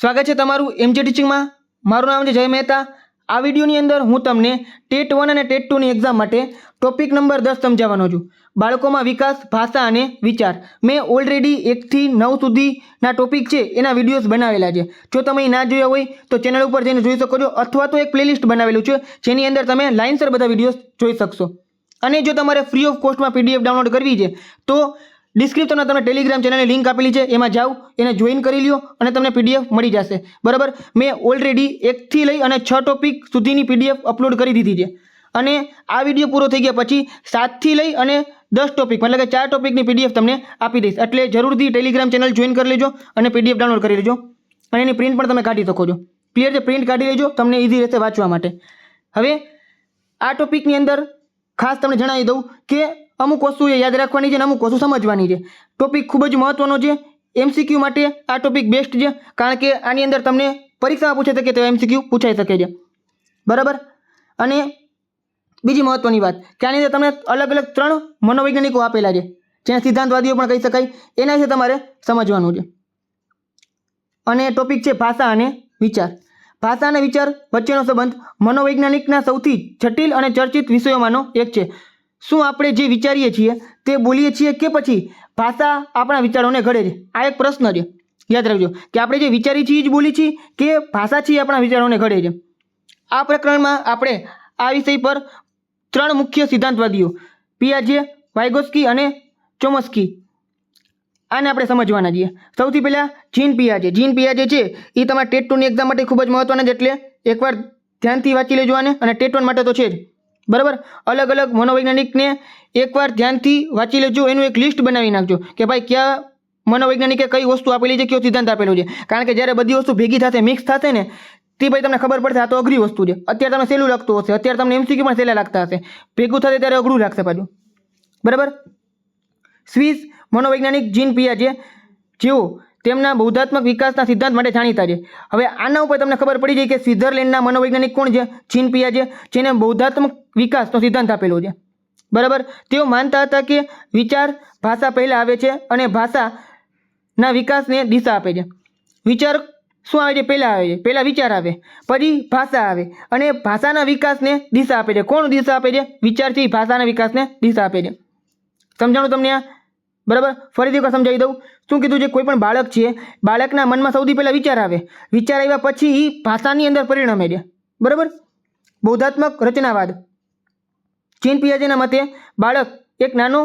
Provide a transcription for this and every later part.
સ્વાગત છે તમારું એમજે ટીચિંગમાં મારું નામ છે જય મહેતા. આ વિડીયોની અંદર હું તમને ટેટ વન અને ટેટ ટુની એક્ઝામ માટે ટોપિક નંબર દસ સમજાવવાનો છું. બાળકોમાં વિકાસ, ભાષા અને વિચાર. મેં ઓલરેડી એકથી નવ સુધીના ટોપિક છે, એના વિડીયોઝ બનાવેલા છે. જો તમે ના જોયા હોય, તો ચેનલ ઉપર જઈને જોઈ શકો છો, અથવા તો એક પ્લેલિસ્ટ બનાવેલું છે, જેની અંદર તમે લાઇનસર બધા વિડીયોઝ જોઈ શકશો. અને જો તમારે ફ્રી ઓફ કોસ્ટમાં પીડીએફ ડાઉનલોડ કરવી છે, તો ડિસ્ક્રિપ્શનમાં તમને ટેલિગ્રામ ચેનલની લિંક આપેલી છે, એમાં જાઓ, એને જોઈન કરી લ્યો અને તમને પીડીએફ મળી જશે. બરાબર? મેં ઓલરેડી એકથી લઈ અને છ ટોપિક સુધીની પીડીએફ અપલોડ કરી દીધી છે. અને આ વીડિયો પૂરો થઈ ગયા પછી સાતથી લઈ અને દસ ટોપિક મતલબ કે ચાર ટોપિકની પીડીએફ તમને આપી દઈશ. એટલે જરૂરથી ટેલિગ્રામ ચેનલ જોઈન કરી લેજો અને પીડીએફ ડાઉનલોડ કરી લેજો. અને એની પ્રિન્ટ પણ તમે કાઢી શકો છો. ક્લિયર છે? પ્રિન્ટ કાઢી લેજો, તમને ઇઝી રહેશે વાંચવા માટે. હવે આ ટોપિકની અંદર ખાસ તમને જણાવી દઉં કે અમુક વસ્તુ એ યાદ રાખવાની છે અને અમુક વસ્તુ સમજવાની છે. ટોપિક ખૂબ જ મહત્ત્વનો છે. એમસીક્યુ માટે આ ટોપિક બેસ્ટ છે. કારણ કે આની અંદર તમને પરીક્ષામાં પૂછાઈ શકે તો એમસીક્યુ પૂછાઈ શકે છે. બરાબર? અને બીજી મહત્વની વાત કે આની અંદર તમને અલગ અલગ ત્રણ મનોવૈજ્ઞાનિકો આપેલા છે. જેને સિદ્ધાંતવાદીઓ પણ કહી શકાય. એના વિશે તમારે સમજવાનું છે. અને ટોપિક છે ભાષા અને વિચાર. ભાષા અને વિચાર વચ્ચેનો સંબંધ મનોવૈજ્ઞાનિકના સૌથી જટિલ અને ચર્ચિત વિષયોમાંનો એક છે. શું આપણે જે વિચારીએ છીએ તે બોલીએ છીએ કે પછી ભાષા આપણા વિચારોને ઘડે છે? આ એક પ્રશ્ન છે. યાદ રાખજો કે આપણે જે વિચારીએ છીએ જ બોલી છીએ કે ભાષા છે આપણા વિચારોને ઘડે છે. આ પ્રકરણમાં આપણે આ વિષય પર ત્રણ મુખ્ય સિદ્ધાંતવાદીઓ, પિયાજે, વાયગોસ્કી અને ચોમસ્કી. આને આપણે સમજવાના છીએ. સૌથી પહેલાં જીન પિયાજે. જીન પિયાજે છે એ તમારા ટેટ ટુની એક્ઝામ માટે ખૂબ જ મહત્વના છે, એટલે એકવાર ધ્યાનથી વાંચી લેજો અને ટેટ વન માટે તો છે જ. બરાબર? અલગ અલગ મનોવૈજ્ઞાનિકને એકવાર ધ્યાનથી વાંચી લેજો, એનું એક લિસ્ટ બનાવી નાખજો કે ભાઈ કયા મનોવૈજ્ઞાનિકે કઈ વસ્તુ આપેલી છે કયો સિદ્ધાંત આપેલો છે. કારણ કે જ્યારે બધી વસ્તુ ભેગી થશે મિક્સ થશે ને, તે ભાઈ તમને ખબર પડશે આ તો અઘરી વસ્તુ છે. અત્યારે તમને સહેલું લાગતું હશે, અત્યારે તમને એમસીક્યુ પણ સહેલા લાગતા હશે. ભેગું થશે ત્યારે અઘરું લાગશે પાછું. બરાબર? સ્વિસ મનોવૈજ્ઞાનિક જીન પિયા છે. જેઓ તેમના બૌદ્ધાત્મક વિકાસના સિદ્ધાંત માટે જાણીતા છે. હવે આના ઉપર તમને ખબર પડી જાય કે સ્વિટ્ઝરલેન્ડના મનોવૈજ્ઞાનિક કોણ છે? ચીનપિયા છે, જેને બૌદ્ધાત્મક વિકાસનો સિદ્ધાંત આપેલો છે. બરાબર? તેઓ માનતા હતા કે વિચાર ભાષા પહેલાં આવે છે અને ભાષાના વિકાસને દિશા આપે છે. વિચાર શું આવે છે? પહેલાં આવે છે. પહેલાં વિચાર આવે, પછી ભાષા આવે અને ભાષાના વિકાસને દિશા આપે છે. કોણ દિશા આપે છે? વિચારથી ભાષાના વિકાસને દિશા આપે છે. સમજાણું તમને આ? બરાબર? ફરીથી એકવાર સમજાવી દઉં. શું કીધું છે? કોઈ પણ બાળક છે, બાળકના મનમાં સૌથી પહેલાં વિચાર આવે. વિચાર આવ્યા પછી એ ભાષાની અંદર પરિણમે છે બરાબર? બૌદ્ધાત્મક રચનાવાદ. ચીન પિયાજીના મતે બાળક એક નાનો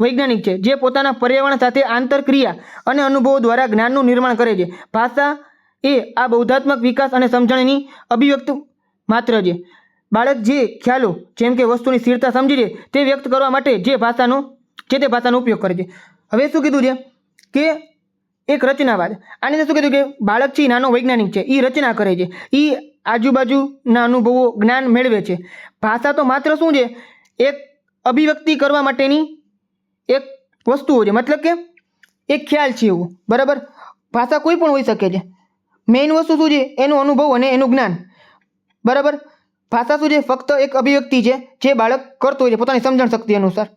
વૈજ્ઞાનિક છે, જે પોતાના પર્યાવરણ સાથે આંતરક્રિયા અને અનુભવો દ્વારા જ્ઞાનનું નિર્માણ કરે છે. ભાષા એ આ બૌદ્ધાત્મક વિકાસ અને સમજણની અભિવ્યક્ત માત્ર છે. બાળક જે ખ્યાલો, જેમ કે વસ્તુની સ્થિરતા સમજી છે, તે વ્યક્ત કરવા માટે જે ભાષાનો જે તે ભાષાનો ઉપયોગ કરે છે. હવે શું કીધું છે? કે એક રચનાવાદ. આની અંદર શું કીધું કે બાળક છે નાનો વૈજ્ઞાનિક છે. એ રચના કરે છે. એ આજુબાજુના અનુભવો જ્ઞાન મેળવે છે. ભાષા તો માત્ર શું છે? એક અભિવ્યક્તિ કરવા માટેની એક વસ્તુઓ છે. મતલબ કે એક ખ્યાલ છે એવું. બરાબર? ભાષા કોઈ પણ હોઈ શકે છે. મેઇન વસ્તુ શું છે? એનો અનુભવ અને એનું જ્ઞાન. બરાબર? ભાષા શું છે? ફક્ત એક અભિવ્યક્તિ છે જે બાળક કરતો હોય છે. પોતાની સમજણ શક્તિ અનુસાર.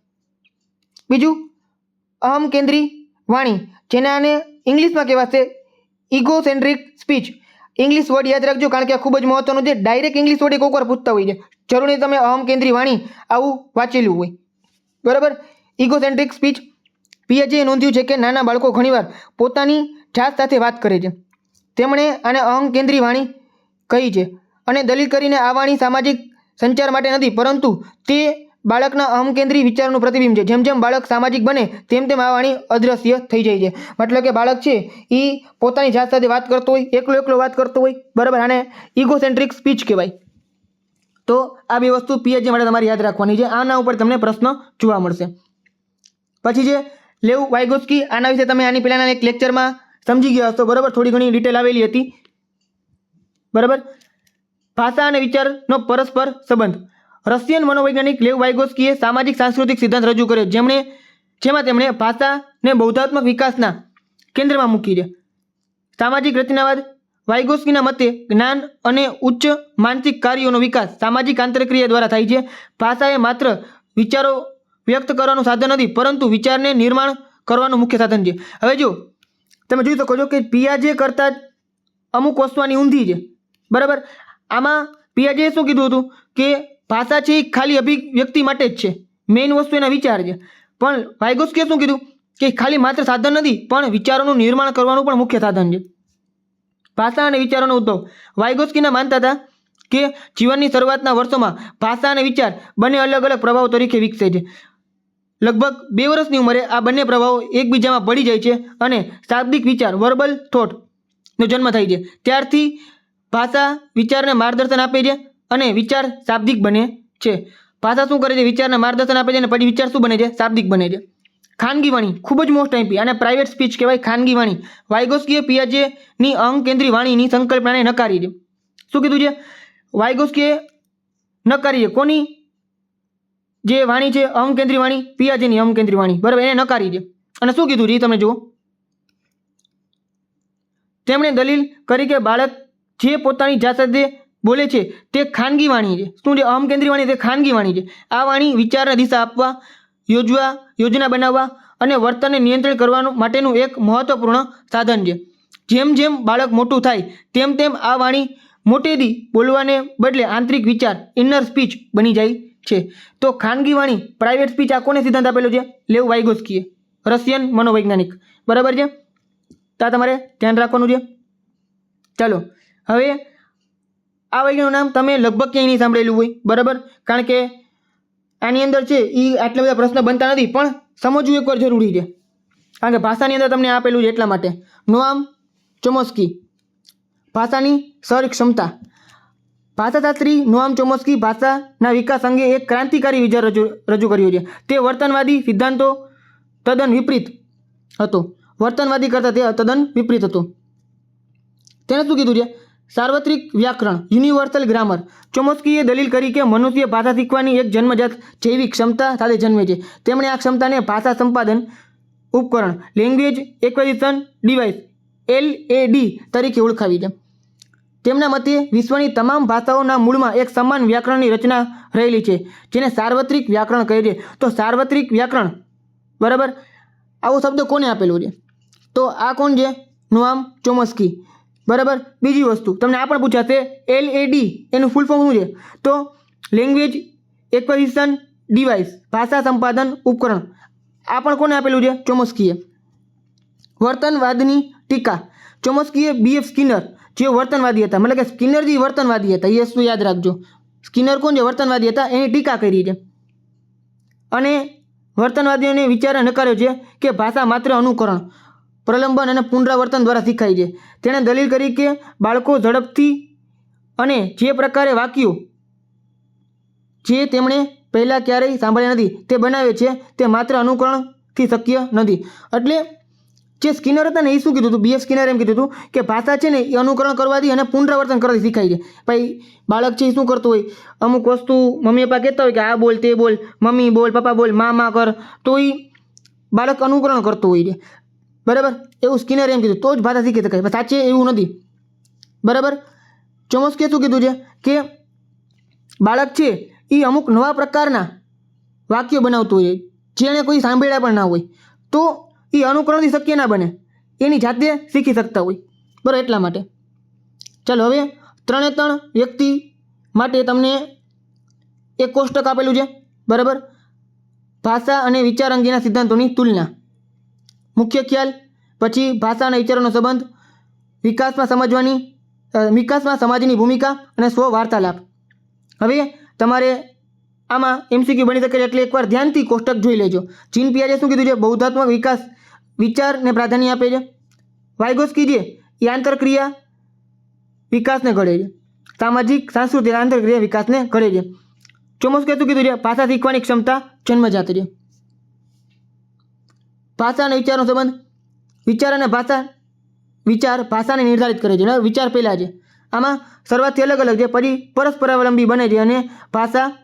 બીજું, અહમ કેન્દ્રી વાણી, જેને આને ઇંગ્લિશમાં કહેવાશે ઇગોસેન્ટ્રિક સ્પીચ ઇંગ્લિશ વર્ડ યાદ રાખજો, કારણ કે આ ખૂબ જ મહત્વનું છે. ડાયરેક્ટ ઇંગ્લિશ વર્ડ કોઈક વાર પૂછતા હોય છે. જરૂર તમે અહમ કેન્દ્રી વાણી આવું વાંચેલું હોય. બરાબર? ઇગોસેન્ટ્રિક સ્પીચ પીએચએ નોંધ્યું છે કે નાના બાળકો ઘણીવાર પોતાની જાત સાથે વાત કરે છે. તેમણે આને અહમ કેન્દ્રી વાણી કહી છે. અને દલીલ કરીને આ વાણી સામાજિક સંચાર માટે નથી, પરંતુ તે બાળકના અહમકેન્દ્રી વિચારનું પ્રતિબિંબ છે. જેમ જેમ બાળક સામાજિક બને, તેમ તેમ આ વાણી અદ્રશ્ય થઈ જાય છે. મતલબ કે બાળક છે એ પોતાની જાત સાથે વાત કરતો હોય, એકલો એકલો વાત કરતો હોય, બરાબર? આને ઇગોસેન્ટ્રિક સ્પીચ કહેવાય. તો આ બે વસ્તુ પીએચડી માટે તમારે યાદ રાખવાની છે. આના ઉપર તમને પ્રશ્ન જોવા મળશે. પછી છે, લેવ વાયગોસ્કી આના વિશે તમે આની પહેલાંના એક લેક્ચરમાં સમજી ગયા હશો, બરાબર? થોડી ઘણી ડિટેલ આવેલી હતી. બરાબર? ભાષા અને વિચારનો પરસ્પર સંબંધ. રશિયન મનોવૈજ્ઞાનિક લેવ વાઇગોસ્કીએ સામાજિક સાંસ્કૃતિક સિદ્ધાંત રજૂ કર્યો. જેમણે, જેમાં તેમણે ભાષાને બૌદ્ધાત્મક વિકાસના કેન્દ્રમાં મૂકી છે. સામાજિક રચનાવાદ વાઇગોસ્કીના મતે જ્ઞાન અને ઉચ્ચ માનસિક કાર્યોનો વિકાસ સામાજિક આંતરક્રિયા દ્વારા થાય છે. ભાષા એ માત્ર વિચારો વ્યક્ત કરવાનું સાધન નથી, પરંતુ વિચારને નિર્માણ કરવાનું મુખ્ય સાધન છે. હવે જો તમે જોઈ શકો છો કે પિયાજે કરતાં અમુક વસ્તુની ઊંધી છે. બરાબર? આમાં પિયાજે શું કીધું હતું? કે ભાષા છે એ ખાલી અભિવ્યક્તિ માટે જ છે. મેઇન વસ્તુ એના વિચાર છે. પણ વાયગોસ્કીએ શું કીધું? કે ખાલી માત્ર સાધન નથી, પણ વિચારોનું નિર્માણ કરવાનું પણ મુખ્ય સાધન છે. ભાષા અને વિચારોનો ઉદ્ભવ. વાયગોસ્કીના માનતા હતા? કે જીવનની શરૂઆતના વર્ષોમાં ભાષા અને વિચાર બંને અલગ અલગ પ્રભાવ તરીકે વિકસે છે. લગભગ બે વર્ષની ઉંમરે આ બંને પ્રભાવો એકબીજામાં પડી જાય છે અને શાબ્દિક વિચાર વર્બલ થોટનો જન્મ થાય છે. ત્યારથી ભાષા વિચારને માર્ગદર્શન આપે છે અને વિચાર શાબ્દિક બને છે. ભાષા શું કરે છે? વિચારને માર્ગદર્શન આપે છે અને પછી વિચાર શું બને છે? શાબ્દિક બને છે. ખાનગી વાણી ખૂબ જ મોસ્ટ આઈપી અને પ્રાઇવેટ સ્પીચ કહેવાય ખાનગી વાણી વાયગોસ્કીએ પિયાજેની અંગકેન્દ્રી વાણીની સંકલ્પનાને નકારી છે. શું કીધું છે? વાયગોસ્કીએ નકારી છે. કોની જે વાણી છે? અંગ કેન્દ્રી વાણી, પિયાજેની અહંકેન્દ્રી વાણી. બરાબર, એને નકારી છે. અને શું કીધું છે? તમે જુઓ. તેમણે દલીલ કરી કે બાળક જે પોતાની જાત સાથે બોલે છે, તે ખાનગી વાણી છે. શું છે અહમકેન્દ્રી વાણી તે ખાનગી વાણી છે. આ વાણી વિચારને દિશા આપવા, યોજવા, યોજના બનાવવા અને વર્તનને નિયંત્રણ કરવાનું માટેનું એક મહત્વપૂર્ણ સાધન છે. જેમ જેમ બાળક મોટું થાય, તેમ તેમ આ વાણી મોટેથી બોલવાને બદલે આંતરિક વિચાર ઇનર સ્પીચ બની જાય છે. તો ખાનગી વાણી પ્રાઇવેટ સ્પીચ આ કોને સિદ્ધાંત આપેલો છે? લેવ વાઇગોસ્કીએ. રશિયન મનોવૈજ્ઞાનિક. બરાબર છે? તો તમારે ધ્યાન રાખવાનું છે. ચાલો, હવે આ વૈજ્ઞાનિકનું નામ તમે લગભગ ક્યાંય નહીં સાંભળેલું હોય, બરાબર? કારણ કે આની અંદર છે એ આટલા બધા પ્રશ્ન બનતા નથી, પણ સમજવું એકવાર જરૂરી છે. કારણ કે ભાષાની અંદર તમને આપેલું છે એટલા માટે. નોઆમ ચોમસ્કી. ભાષાની સર ક્ષમતા ભાષાશાસ્ત્રી નોઆમ ચોમસ્કી ભાષાના વિકાસ અંગે એક ક્રાંતિકારી વિચાર રજૂ રજૂ કર્યો છે. તે વર્તનવાદી સિદ્ધાંતો તદ્દન વિપરીત હતો. વર્તનવાદી કરતાં તે તદ્દન વિપરીત હતો. તેણે શું કીધું છે? સાર્વત્રિક વ્યાકરણ યુનિવર્સલ ગ્રામર ચોમસ્કીએ દલીલ કરી કે મનુષ્ય ભાષા શીખવાની એક જન્મજાત જૈવિક ક્ષમતા સાથે જન્મે છે. તેમણે આ ક્ષમતાને ભાષા સંપાદન ઉપકરણ language acquisition device L A D તરીકે ઓળખાવી છે. તેમના મતે વિશ્વની તમામ ભાષાઓના મૂળમાં એક સમાન વ્યાકરણની રચના રહેલી છે, જેને સાર્વત્રિક વ્યાકરણ કહે છે. તો સાર્વત્રિક વ્યાકરણ, બરાબર? આવો શબ્દ કોને આપેલો છે? તો આ કોણ છે? નોઆમ ચોમસ્કી. બરાબર? બીજી વસ્તુ, તમને આ પણ પૂછાશે એલ એ ડી એનું ફૂલ ફોર્મ શું છે? તો લેંગ્વેજ એક્વિઝિશન ડિવાઇસ ભાષા સંપાદન ઉપકરણ. આ પણ કોને આપેલું છે? ચોમસ્કીએ. વર્તનવાદની ટીકા. ચોમસ્કીએ બીએફ સ્કિનર, જે વર્તનવાદી હતા. મતલબ કે સ્કિનર જે વર્તનવાદી હતા. એ શું યાદ રાખજો. સ્કિનર કોણ જે વર્તનવાદી હતા. એની ટીકા કરી છે. અને વર્તનવાદીઓને વિચારે નકાર્યો છે કે ભાષા માત્ર અનુકરણ. પ્રલંબન અને પુનરાવર્તન દ્વારા શીખાય છે. તેણે દલીલ કરી કે બાળકો ઝડપથી અને જે પ્રકારે વાક્યો જે તેમણે પહેલાં ક્યારેય સાંભળ્યા નથી, તે બનાવે છે, તે માત્ર અનુકરણથી શક્ય નથી. એટલે જે સ્કિનર હતા ને એ શું કીધું હતું બીએફ સ્કિનર એમ કીધું હતું કે ભાષા છે ને એ અનુકરણ કરવાથી અને પુનરાવર્તન કરવાથી શીખાય છે. ભાઈ, બાળક છે એ શું કરતું હોય? અમુક વસ્તુ મમ્મી પપ્પા કહેતા હોય કે આ બોલ, તે બોલ, મમ્મી બોલ, પપ્પા બોલ, મા મા કર. તો એ બાળક અનુકરણ કરતું હોય છે. બરાબર? એવું સ્કિનર એમ કીધું. તો જ ભાષા શીખી શકાય સાચે એવું નથી. બરાબર? ચોમસ્કે શું કીધું છે? કે બાળક છે એ અમુક નવા પ્રકારના વાક્યો બનાવતું હોય. જેણે કોઈ સાંભળ્યા પણ ના હોય. તો એ અનુકરણથી શક્ય ના બને. એની જાતે શીખી શકતા હોય. બરાબર? એટલા માટે. ચાલો હવે ત્રણે ત્રણ વ્યક્તિ માટે તમને એક કોષ્ટક આપેલું છે. બરાબર? ભાષા અને વિચાર અંગેના સિદ્ધાંતોની તુલના. મુખ્ય ખ્યાલ, પછી ભાષા અને વિચારોનો સંબંધ, વિકાસમાં સમજવાની વિકાસમાં સમાજની ભૂમિકા અને સ્વ વાર્તાલાપ. હવે તમારે આમાં એમસીક્યુ બની શકે એટલે એકવાર ધ્યાનથી કોષ્ટક જોઈ લેજો. ચીન પિયાજે શું કીધું છે? બૌદ્ધાત્મક વિકાસ વિચારને પ્રાધાન્ય આપે છે. વાયગોસ્કી જે એ આંતરક્રિયા વિકાસને ઘડે છે. સામાજિક, સાંસ્કૃતિક આંતરક્રિયા વિકાસને ઘડે છે. ચોમસ્કે શું કીધું છે, ભાષા શીખવાની ક્ષમતા જન્મજાત છે. ભાષા અને વિચારનો સંબંધ. વિચાર અને ભાષા, વિચાર ભાષાને નિર્ધારિત કરે છે. વિચાર પહેલાં છે. આમાં શરૂઆતથી અલગ અલગ છે. પછી પરસ્પરાવલંબી બને છે અને ભાષા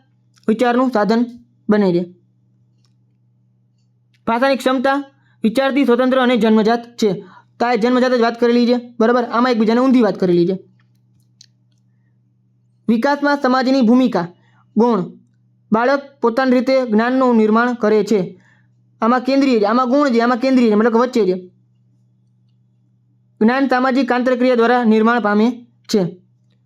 વિચારનું સાધન બને છે. ભાષાની ક્ષમતા વિચારથી સ્વતંત્ર અને જન્મજાત છે. તો જન્મજાત જ વાત કરેલી છે. બરાબર? આમાં એકબીજાને ઊંધી વાત કરેલી છે. વિકાસમાં સમાજની ભૂમિકા, ગુણ. બાળક પોતાની રીતે જ્ઞાનનું નિર્માણ કરે છે. આમાં કેન્દ્રીય છે, આમાં ગુણ છે, આમાં કેન્દ્રીય છે, મતલબ કે વચ્ચે છે. જ્ઞાન સામાજિક આંતરક્રિયા દ્વારા નિર્માણ પામે છે.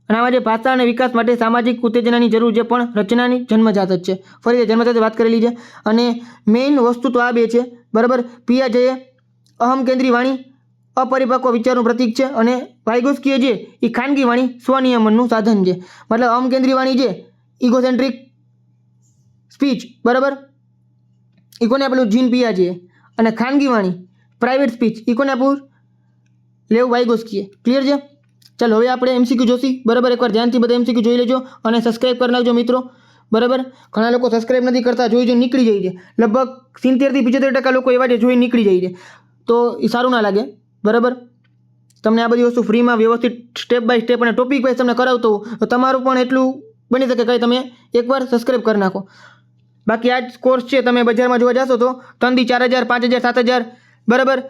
અને આમાં જે ભાષા અને વિકાસ માટે સામાજિક ઉત્તેજનાની જરૂર છે, પણ રચનાની જન્મજાત જ છે. ફરી જન્મજાત વાત કરેલી છે. અને મેઇન વસ્તુ તો આ બે છે, બરાબર? પિયાજેએ અહમ કેન્દ્રી વાણી, અપરિપક્વ વિચારનું પ્રતીક છે અને વાયગોસ્કીએ જે એ ખાનગી વાણી, સ્વનિયમનનું સાધન છે. મતલબ અહમ કેન્દ્રી વાણી જે ઇગોસેન્ટ્રિક સ્પીચ, બરાબર? એ કોને આપેલું? જીન પિયાજીએ અને ખાનગી વાણી પ્રાઇવેટ સ્પીચ એ કોને આપવું લેવ વાયગોસ્કીએ. ક્લિયર છે? ચાલો, હવે આપણે એમસીક્યુ જોશી. બરાબર, એકવાર ધ્યાનથી બધા એમસીક્યુ જોઈ લેજો અને સબસ્ક્રાઈબ કરી નાખજો મિત્રો. બરાબર? ઘણા લોકો સબસ્ક્રાઈબ નથી કરતા, જોઈ જોઈ નીકળી જાય છે. લગભગ સિત્તેરથી પિચોતેર ટકા લોકો એવા છે જોઈ નીકળી જાય છે. તો એ સારું ના લાગે. બરાબર? તમને આ બધી વસ્તુ ફ્રીમાં વ્યવસ્થિત સ્ટેપ બાય સ્ટેપ અને ટોપિક વાઇઝ તમને કરાવતો તો તમારું પણ એટલું બની શકે કે તમે એકવાર સબસ્ક્રાઈબ કરી નાખો. બાકી આ જ કોર્સ છે, તમે બજારમાં જોવા જશો તો ત્રણથી ચાર હજાર, પાંચ હજાર, સાત હજાર, બરાબર?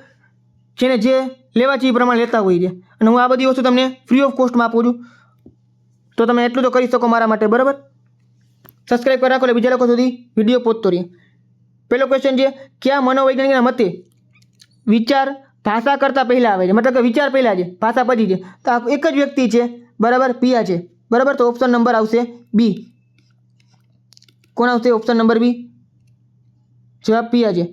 જેને જે લેવા છે એ પ્રમાણે લેતા હોય છે. અને હું આ બધી વસ્તુ તમને ફ્રી ઓફ કોસ્ટમાં આપું છું. તો તમે એટલું તો કરી શકો મારા માટે, બરાબર? સબસ્ક્રાઈબ કરી રાખો, એટલે બીજા લોકો સુધી વીડિયો પહોંચતો રહે. પહેલો ક્વેશ્ચન છે, કયા મનોવૈજ્ઞાનિકના મતે વિચાર ભાષા કરતાં પહેલાં આવે છે? મતલબ કે વિચાર પહેલાં છે, ભાષા પછી છે. તો આ એક જ વ્યક્તિ છે, બરાબર? પિયા છે. બરાબર? તો ઓપ્શન નંબર આવશે બી કોણ આવશે ઓપ્શન નંબર બી જવાબ પી આજે.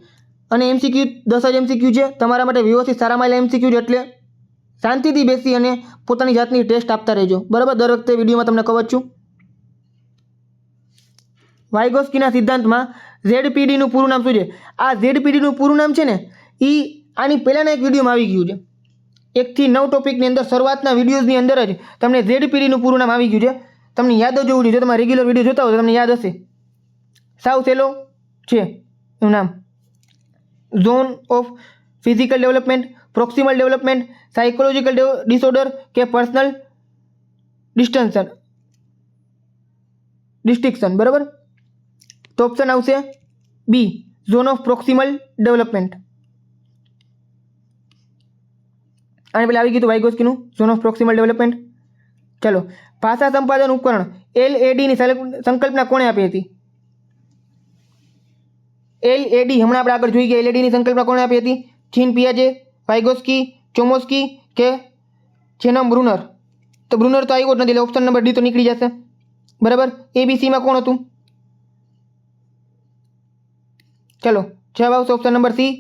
અને એમસીક્યુ દસ જ એમસીક્યુ છે. તમારા માટે વ્યવસ્થિત સારા માઇલ એમસીક્યુ છે એટલે શાંતિથી બેસી અને પોતાની જાતની ટેસ્ટ આપતા રહેજો. બરાબર? દર વખતે વિડીયોમાં તમને કહું છું. વાયગોસ્કીના સિદ્ધાંતમાં ઝેડપીડીનું પૂરું નામ શું છે? આ ઝેડપીડીનું પૂરું નામ છે ને એ આની પહેલાંના એક વિડીયોમાં આવી ગયું છે. એકથી નવ ટોપિકની અંદર, શરૂઆતના વિડીયોઝની અંદર જ તમને ઝેડપીડીનું પૂરું નામ આવી ગયું છે. તમને યાદ જ હોવું જોઈએ. જો તમે રેગ્યુલર વીડિયો જોતા હો તો તમને યાદ હશે. સાવ સહેલો છે, એનું નામ. Zone of physical development proximal development psychological disorder કે પર્સનલ ડિસ્ટન્શન ડિસ્ટિક્શન બરાબર? તો ઓપ્શન આવશે B zone of proximal development અને પેલા આવી ગયું હતું વાઇગોસ્કીનું ઝોન ઓફ પ્રોક્સિમલ ડેવલપમેન્ટ ચલો, ભાષા સંપાદન ઉપકરણ એલ એડીની સંકલ્પના કોણે આપી હતી? એલ એડી હમણાં આપણે આગળ જોઈ ગયા એલઈડીની સંકલ્પના કોણે આપી હતી? જીન પિયાજે વાઇગોસ્કી ચોમોસ્કી કે જેનમ બ્રુનર? તો બ્રુનર તો આવ્યો જ નથી, એટલે ઓપ્શન નંબર ડી તો નીકળી જશે. બરાબર? એબીસીમાં કોણ હતું? ચલો, જવાબ આવશે option number C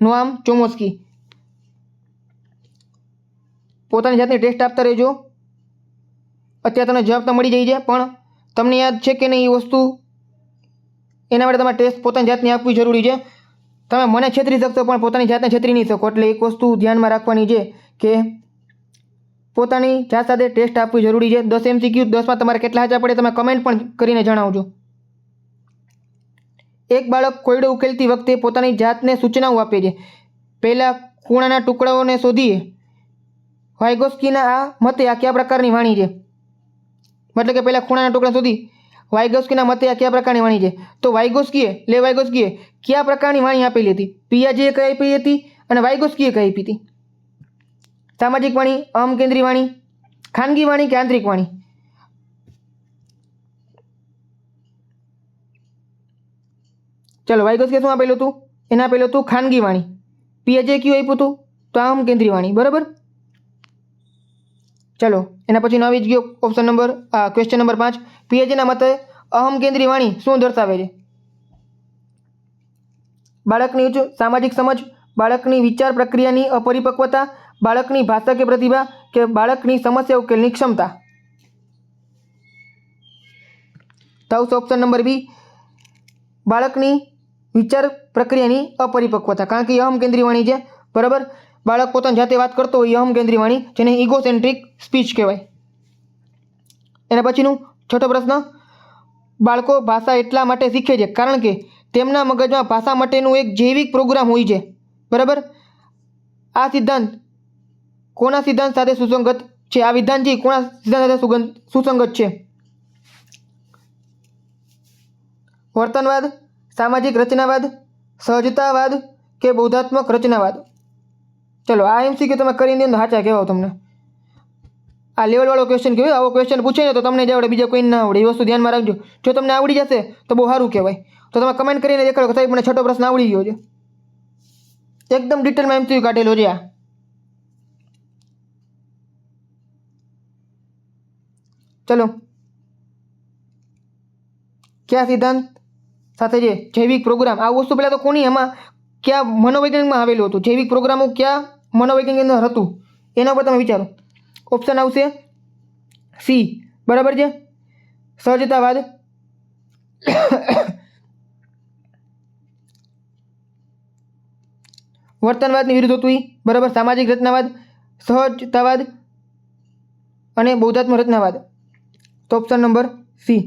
Noam Chomsky. પોતાની જાતની ટેસ્ટ આપતા રહેજો. અત્યારે તમને જવાબ તો મળી જાય છે, પણ તમને યાદ છે કે નહીં એ વસ્તુ? એના માટે તમારે ટેસ્ટ પોતાની જાતને આપવી જરૂરી છે. તમે મને છેતરી શકશો, પણ પોતાની જાતને છેતરી નહીં શકો. એટલે એક વસ્તુ ધ્યાનમાં રાખવાની છે કે પોતાની જાત સાથે ટેસ્ટ આપવી જરૂરી છે. દસ એમસીક્યુ દસમાં તમારે કેટલા હાચા પડે, તમે કમેન્ટ પણ કરીને જણાવજો. એક બાળક કોયડો ઉકેલતી વખતે પોતાની જાતને સૂચનાઓ આપે છે. પહેલાં ખૂણાના ટુકડાઓને શોધીએ. વાયગોસ્કીના આ મતે આ કયા પ્રકારની વાણી છે? મતલબ કે પહેલાં ખૂણાના ટુકડા શોધી. વાયગોસ્કીના મતે આ કયા પ્રકારની વાણી છે? તો વાયગોસ્કીએ, લે વાયગોસ્કીએ, કયા પ્રકારની વાણી આપેલી હતી? પિયાજીએ કઈ આપી હતી અને વાયગોસ્કીએ કઈ આપી હતી? સામાજિક વાણી અહમ કેન્દ્રી વાણી, ખાનગી વાણી કે આંતરિક વાણી? ચાલો, વાયગોસ્કીએ શું આપેલું હતું? એને આપેલું હતું ખાનગી વાણી. પિયાજીએ કયું આપ્યું હતું? તો અહમ કેન્દ્રી વાણી, બરાબર? ચલો, એના પછીનો આવી જ ગયો ઓપ્શન નંબર ક્વેશ્ચન નંબર પાંચ. પીએચના મતે અહમ કેન્દ્રી વાણી શું દર્શાવે છે? બાળકની ઉચ્ચ સામાજિક સમજ, બાળકની વિચાર પ્રક્રિયાની અપરિપક્વતા, બાળકની ભાષા કે પ્રતિભા, કે બાળકની સમસ્યા ઉકેલની ક્ષમતા? તો ઓપ્શન નંબર બી બાળકની વિચાર પ્રક્રિયાની અપરિપક્વતા, કારણ કે અહમ કેન્દ્રી વાણી છે. બરાબર? બાળક પોતાની જાતે વાત કરતો હોય એ અહમ કેન્દ્રી વાણી જેને ઇગોસેન્ટ્રિક સ્પીચ કહેવાય. એના પછીનું છઠ્ઠો પ્રશ્ન, બાળકો ભાષા એટલા માટે શીખે છે, કારણ કે તેમના મગજમાં ભાષા માટેનું એક જૈવિક પ્રોગ્રામ હોય છે. બરાબર? આ સિદ્ધાંત કોના સિદ્ધાંત સાથે સુસંગત છે? આ વિધાન છે કોના સિદ્ધાંત સાથે સુગંધ, સુસંગત છે? વર્તનવાદ, સામાજિક રચનાવાદ, સહજતાવાદ કે બૌદ્ધાત્મક રચનાવાદ? ચલો, આ એમસીક્યુ તમે કરીને અંદર સાચા કહેવાઓ તમને. આ લેવલવાળો ક્વેશ્ચન કહેવાય, આવો ક્વેશ્ચન પૂછે ને તો તમને જ આવડે, બીજા કોઈ ના આવડે, એ વસ્તુ ધ્યાનમાં રાખજો. જો તમને આવડી જશે, તો બહુ સારું કહેવાય. તો તમે કમેન્ટ કરીને દેખાડો કે સાહેબ, મને છઠ્ઠો પ્રશ્ન આવડી ગયો છે. એકદમ ડિટેલમાં એમસીક્યુ કાઢેલો છે આ. ચલો. કયા સિદ્ધાંત? સાથે જે જૈવિક પ્રોગ્રામ આ વસ્તુ પહેલાં તો કોની એમાં કયા મનોવૈજ્ઞાનિકમાં આવેલું હતું? જૈવિક પ્રોગ્રામો કયા મનોવૈજ્ઞાનિક અંદર હતું? એના ઉપર તમે વિચારો. ઓપ્શન આવશે સી બરાબર છે? સહજતાવાદ. વર્તનવાદની વિરુદ્ધ હતું એ બરાબર? સામાજિક રચનાવાદ. સહજતાવાદ. અને બૌદ્ધાત્મક રચનાવાદ. તો ઓપ્શન નંબર સી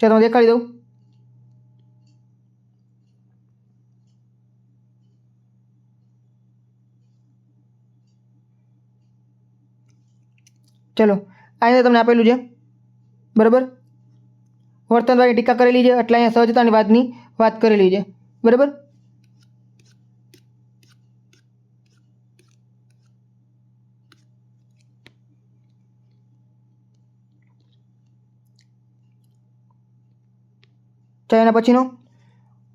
ચાલો હું દેખાડી દઉં. ચલો, આ અહીંયા તમને આપેલું છે. બરાબર? વર્તનવાદની ટીકા કરેલી છે, એટલે અહીંયા સહજતાની વાતની વાત કરેલી છે. બરાબર? એના પછીનો.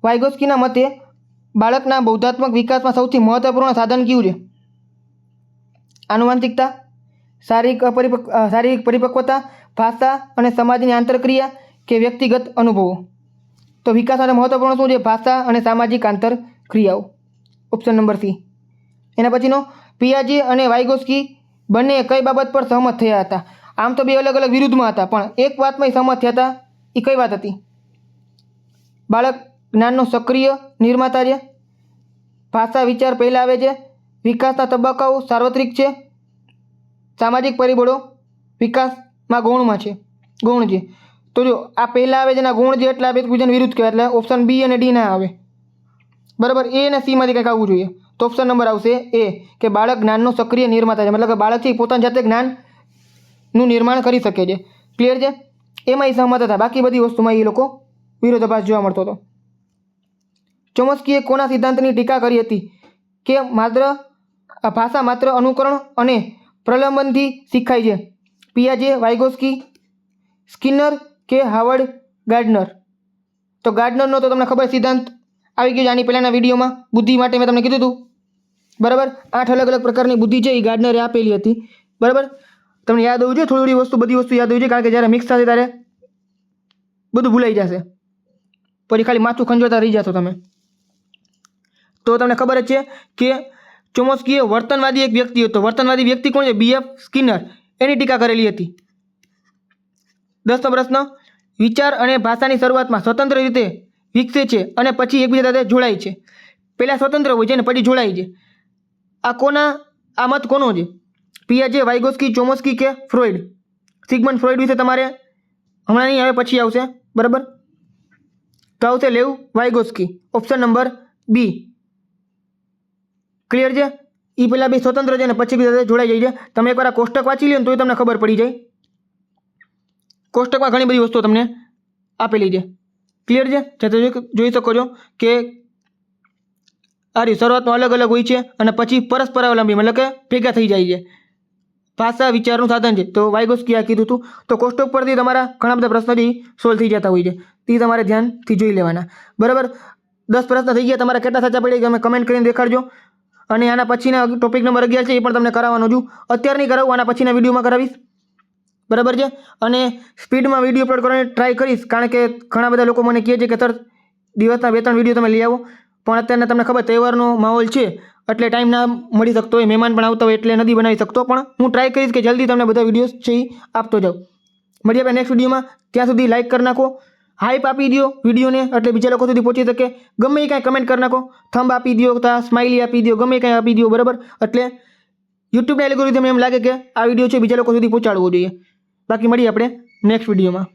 વાયગોસ્કીના મતે બાળકના બૌદ્ધાત્મક વિકાસમાં સૌથી મહત્વપૂર્ણ સાધન કયું છે? આનુવાંશિકતા શારીરિક અપરિપક્વ શારીરિક પરિપક્વતા, ભાષા અને સમાજની આંતરક્રિયા કે વ્યક્તિગત અનુભવો. તો વિકાસ અને મહત્વપૂર્ણ શું છે? ભાષા અને સામાજિક આંતરક્રિયાઓ. ઓપ્શન નંબર સી એના પછીનો, પિયાજી અને વાયગોસ્કી બંને કઈ બાબત પર સહમત થયા હતા? આમ તો બે અલગ અલગ વિરુદ્ધમાં હતા, પણ એક વાતમાં સહમત થયા હતા. એ કઈ વાત હતી? બાળક જ્ઞાનનો સક્રિય નિર્માતા છે. ભાષા વિચાર પહેલાં આવે છે. વિકાસના તબક્કાઓ સાર્વત્રિક છે. સામાજિક પરિબળો વિકાસમાં ગૌણમાં છે. ગૌણ છે તો જો આ પહેલાં આવે જેના ગુણ જે એટલે આ બે એકબીજાને વિરુદ્ધ કહેવાય એટલે ઓપ્શન બી અને ડી ના આવે. બરાબર? એ અને સીમાંથી કંઈક આવવું જોઈએ. તો ઓપ્શન નંબર આવશે એ કે બાળક જ્ઞાનનો સક્રિય નિર્માતા છે. મતલબ કે બાળકથી પોતાની જાતે જ્ઞાનનું નિર્માણ કરી શકે છે. ક્લિયર છે? એમાં એ સહમત હતા. બાકી બધી વસ્તુમાં એ લોકો વિરોધાભાસ જોવા મળતો હતો. ચોમસ્કીએ કોના સિદ્ધાંતની ટીકા કરી હતી? કે માત્ર ભાષા માત્ર અનુકરણ અને પ્રલંબનથી શીખાય છે. પિયાજે વાઇગોસ્કી સ્કિનર કે હાવર્ડ ગાર્ડનર? તો ગાર્ડનરનો તો તમને ખબર સિદ્ધાંત આવી ગયો આની પહેલાંના વિડીયોમાં. બુદ્ધિ માટે મેં તમને કીધું હતું બરાબર? આઠ અલગ અલગ પ્રકારની બુદ્ધિ છે, એ ગાર્ડનરે આપેલી હતી. બરાબર? તમને યાદ હોવું જોઈએ, થોડી થોડી વસ્તુ, બધી વસ્તુ યાદ હોવી જોઈએ, કારણ કે જ્યારે મિક્સ થશે ત્યારે બધું ભૂલાઈ જશે. પછી ખાલી માથું ખંજોતા રહી જશો તમે. તો તમને ખબર જ છે કે ચોમસ્કીએ વર્તનવાદી એક વ્યક્તિ હતો. વર્તનવાદી વ્યક્તિ કોણ છે? BF Skinner. એની ટીકા કરેલી હતી. દસનો પ્રશ્ન, વિચાર અને ભાષાની શરૂઆતમાં સ્વતંત્ર રીતે વિકસે છે અને પછી એકબીજા સાથે જોડાય છે. પહેલાં સ્વતંત્ર હોય છે અને પછી જોડાય છે. આ કોના, આ મત કોનો છે? પિયાજે વાઇગોસ્કી ચોમસ્કી કે ફ્રોઇડ સિગમન ફ્રોઇડ વિશે તમારે હમણાં નહીં આવે, પછી આવશે. બરાબર? તો આવશે Lev Vygotsky option number B. Clear છે? એ પહેલાં બે સ્વતંત્ર છે અને પછી બીજા સાથે જોડાઈ જાય છે. તમે એકવાર કોષ્ટક વાંચી લ્યો ને તોય તમને ખબર પડી જાય. કોષ્ટકમાં ઘણી બધી વસ્તુઓ તમને આપેલી છે. ક્લિયર છે? જે તમે જોઈ- શકો છો કે આ રહ્યું શરૂઆતમાં અલગ અલગ હોય છે અને પછી પરસ્પર અવલંબી મતલબ કે ભેગા થઈ જાય છે. ભાષા વિચારનું સાધન છે. તો વાઇગોસ્કી આ કીધું હતું તો કોષ્ટક પરથી તમારા ઘણા બધા પ્રશ્નો જે સોલ્વ થઈ જતા હોય છે. તે તમારે ધ્યાનથી જોઈ લેવાના. બરાબર? દસ પ્રશ્ન થઈ ગયા. તમારા કેટલા સાચા પડે તમે કમેન્ટ કરીને દેખાડજો. અને આના પછીના ટોપિક નંબર અગિયાર છે, એ પણ તમને કરાવવાનું છું. અત્યારે નહીં કરાવું, આના પછીના વિડીયોમાં કરાવીશ. બરાબર છે? અને સ્પીડમાં વીડિયો અપલોડ કરવાની ટ્રાય કરીશ, કારણ કે ઘણા બધા લોકો મને કહે છે કે, સર, દિવસના બે ત્રણ વીડિયો તમે લઈ આવો. પણ અત્યારના તમને ખબર, તહેવારનો માહોલ છે, એટલે ટાઈમ ના મળી શકતો હોય, મહેમાન પણ આવતા હોય, એટલે નથી બનાવી શકતો. પણ હું ટ્રાય કરીશ કે જલ્દી તમને બધા વિડીયોઝ છે એ આપતો જાઉં. મળીએ આપણે નેક્સ્ટ વિડીયોમાં. ત્યાં સુધી લાઇક કરી નાખો. હાઈપ આપી દો વિડીયોને એટલે બીજા લોકો સુધી પહોંચી શકે. ગમે એ કાંઈ કમેન્ટ કરી નાખો. થંબ આપી દો તા સ્માઇલી આપી દો ગમે કાંઈ આપી દો બરાબર? એટલે યુટ્યુબના એલ્ગોરિધમને એમ લાગે કે આ વીડિયો છે, બીજા લોકો સુધી પહોંચાડવો જોઈએ. બાકી મળીએ આપણે નેક્સ્ટ વિડીયોમાં.